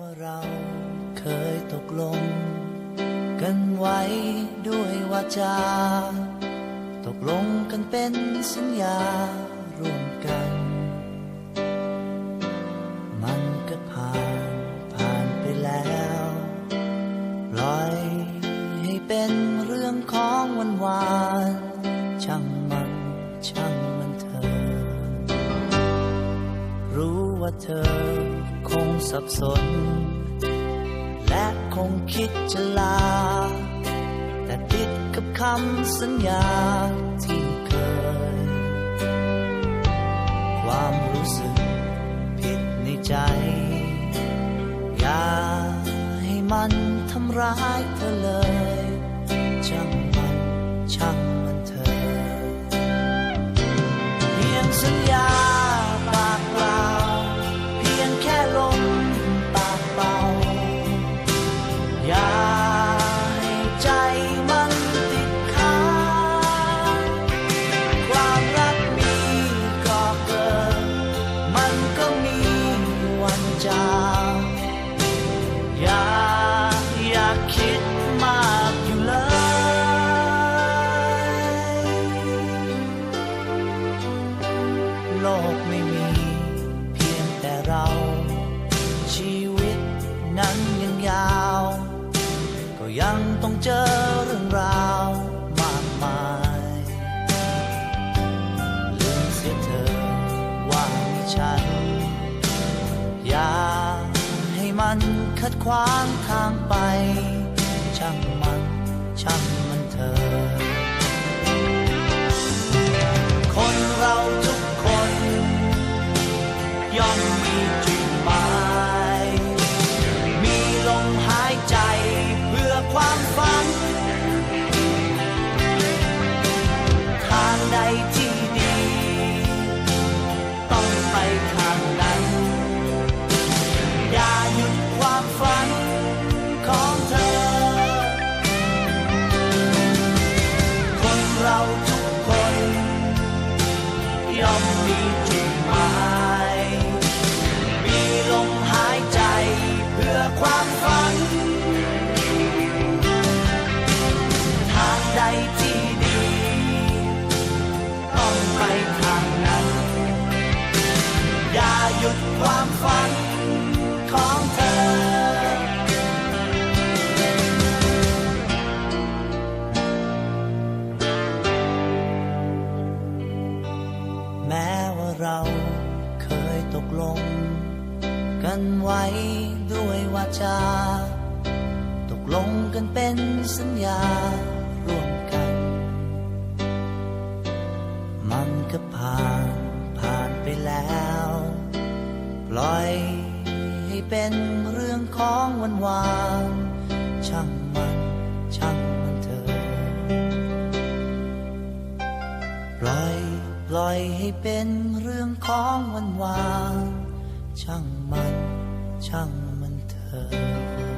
ว่าเราเคยตกลง กันไว้ด้วยวาจา ตกลงกันเป็นสัญญาร่วมกัน มันก็ผ่านผ่านไปแล้วปล่อยให้เป็นเรื่องของวันวาน ช่างมันช่าง ว่าเธอคงสับสน และคงคิดจะลา แต่ติดกับคำสัญญาที่เคย ความรู้สึกผิดในใจ อย่าให้มันทำร้ายเธอเลยช่างมันช่างมันเธอเพียงสัญญา จางอย่าอย่าคิดมากอยู่เลย โลกไม่มีเพียงแต่เรา ชีวิตนั้นยังยาว ก็ยังต้องเจอเรื่องราว คันขัดขวางทางไป เราทุกคนย่อมมีจุดหมาย มีลมหายใจเพื่อความฝัน ทางใดที่ดี ต้องไปทางนั้น อย่าหยุดความฝัน เราเคยตกลง กันไว้ด้วยวาจา ตกลงกันเป็นสัญญาร่วมกัน มันก็ผ่านผ่านไปแล้ว ปล่อยให้เป็นเรื่องของวันวานช่างมันช่าง ล่อยให้เป็นเรื่องของวันวาน ช่างมัน ช่างมันเถอะ